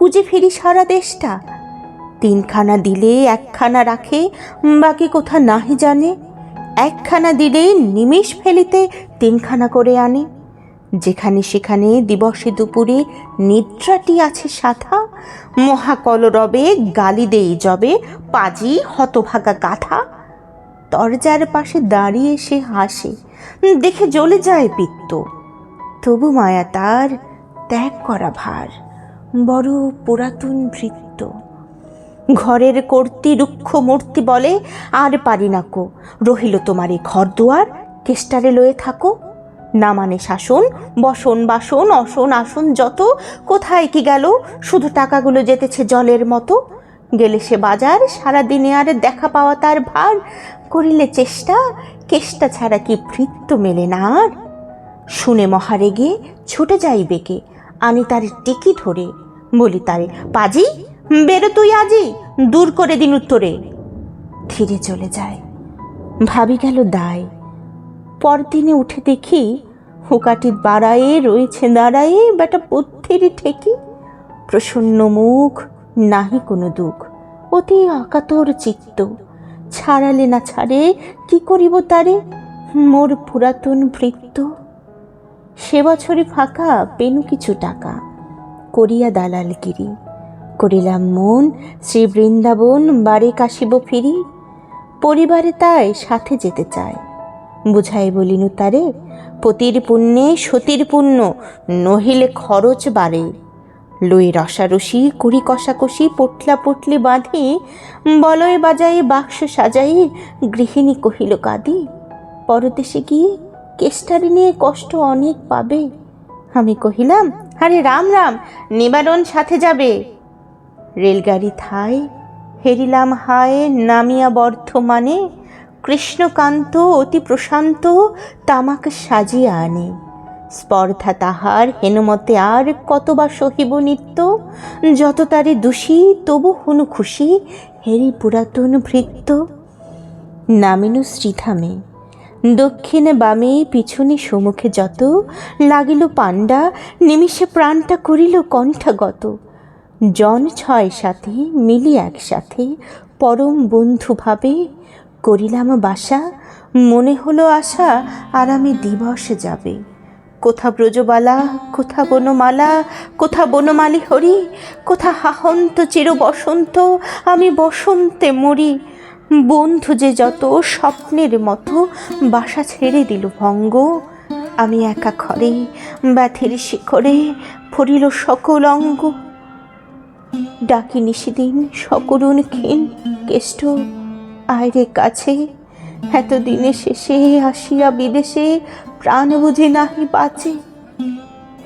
খুঁজে ফিরি সারা দেশটা। তিনখানা দিলে একখানা রাখে বাকি কোথা নাহি জানে। একখানা দিলে নিমেষ ফেলিতে তিনখানা করে আনে। যেখানে সেখানে দিবসে দুপুরে নিদ্রাটি আছে সাথা মহাকলরবে গালি দেই যবে পাজি হতভাগা গাথা দরজার পাশে দাঁড়িয়ে সে হাসে দেখে জ্বলে যায় পিত্ত। তবু মায়া তার ত্যাগ করা ভার। বড় পুরাতন ভৃত্য। ঘরের কর্তি রুক্ষ মূর্তি বলে আর পারি না কো। রহিল তোমার এই ঘর দুয়ার কেষ্টারে লয়ে থাকো। না মানে শাসন, বসন বাসন, অসন আসন যত, কোথায় কি গেল? শুধু টাকাগুলো যেতেছে জলের মতো। গেলে সে বাজার, সারাদিনে আর দেখা পাওয়া তার ভার। করিলে চেষ্টা, কেষ্টা ছাড়া কি ভৃত্য মেলে না আর? শুনে মহারেগে, ছুটে যাই বেকে আনি তার টিকি ধরে বলি, তারে, পাজি, বেরো তুই আজি দূর করে দিন উত্তরে। ধীরে চলে যায়। ভাবি গেল দায়। পরদিনে উঠে দেখি হুকাটি বাড়ায়ে রয়েছে, দাঁড়ায়ে বেটা বুদ্ধির ঠেকি। প্রসন্ন মুখ, নাহি কোনো দুঃখ। অতি আকাতর চিত্ত। ছাড়ালে না ছাড়ে, কি করিব তারে? মোর পুরাতন ভৃত্য। সে বছরই ফাঁকা পেনু কিছু টাকা। করিয়া দালালগিরি। করিলাম মন, শ্রী বৃন্দাবন বারে কাশিব ফিরি। পরিবারে তাই সাথে যেতে চায় বুঝাই বলিনু তারে, পতির পুণ্যে সতীর পুণ্য নহিলে খরচ বাড়ে। লই রসারসি, কুড়ি কষাকষি, পটলা পটলি বাঁধি, বলয় বাজাই, বাক্স সাজাই, গৃহিণী কহিল, কাঁদি, পরদেশে গিয়ে কেষ্টারি নিয়ে কষ্ট অনেক পাবে। আমি কহিলাম, আরে রাম রাম, নিবারণ সাথে যাবে। রেলগাড়ি থাই, হেরিলাম হায়, নামিয়া বর্ধমানে, কৃষ্ণকান্ত অতি প্রশান্ত তামাক সাজিয়া আনে। স্পর্ধা তাহার, হেনমতে আর কতবা সহিব নিত্য। যত তারে দোষী, তবু হনু খুশি, হেরি পুরাতন ভৃত্য। নামিনু শ্রীধামে। দক্ষিণে বামে পিছনে সম্মুখে যত লাগিল পাণ্ডা, নিমিষে প্রাণটা করিল কণ্ঠাগত। জন ছয় সাথে, মিলি একসাথে পরম বন্ধুভাবে করিলাম বাসা। মনে হলো আশা, আরামে দিবস যাবে। কোথা ব্রজবালা, কোথা বনমালা, কোথা বনমালী হরি কোথা হাহন্ত চির বসন্ত আমি বসন্তে মরি। বন্ধু যে যত স্বপ্নের মতো বাসা ছেড়ে দিল ভঙ্গ, আমি একা ঘরে ব্যথের শিখরে ফরিল সকল অঙ্গ। ডাকি নিশিদিন সকরুণ ক্ষীণ কেষ্ট, আয়রে কাছে এতদিনে শেষে আসিয়া বিদেশে প্রাণ বুঝে নাহি বাঁচে।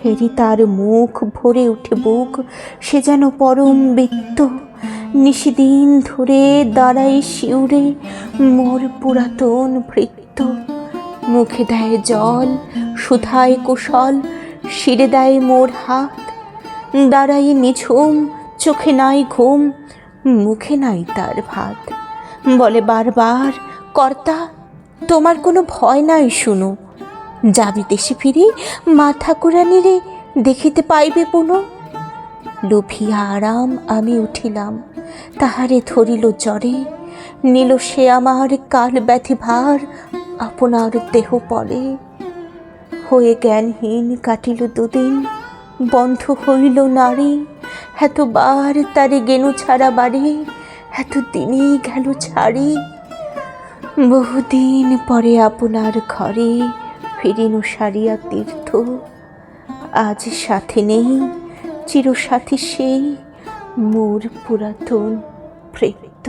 হেরি তার মুখ ভরে উঠে বুক, সে যেন পরম বৃত্ত। নিশিদিন ধরে দাঁড়াই শিউরে মোর পুরাতন ভৃত্য। মুখে দেয় জল, সুধায় কুশল, শিরে দেয় মোর হাত। দাঁড়াই নিঝুম, চোখে নাই ঘুম, মুখে নাই তার ভাত। বলে বারবার, কর্তা, তোমার কোনো ভয় নাই শুনো। যাবি দেশে ফিরে, মা ঠাকুরানিরে দেখিতে পাইবে পুনঃ। লোভিয়া আরাম আমি উঠিলাম। তাহারে ধরিল জ্বরে, নিল সে আমার কাল ব্যথি ভার আপনার দেহ পরে হয়ে জ্ঞানহীন কাটিল দুদিন, বন্ধ হইল নারী, এতবার তারে গেনু ছাড়া বাড়ি এত দিনই গেল ছাড়ি। বহুদিন পরে আপনার ঘরে ফিরিনু সারিয়া তীর্থ, আজ সাথে নেই। চিরসাথী সেই মোর পুরাতন ভৃত্য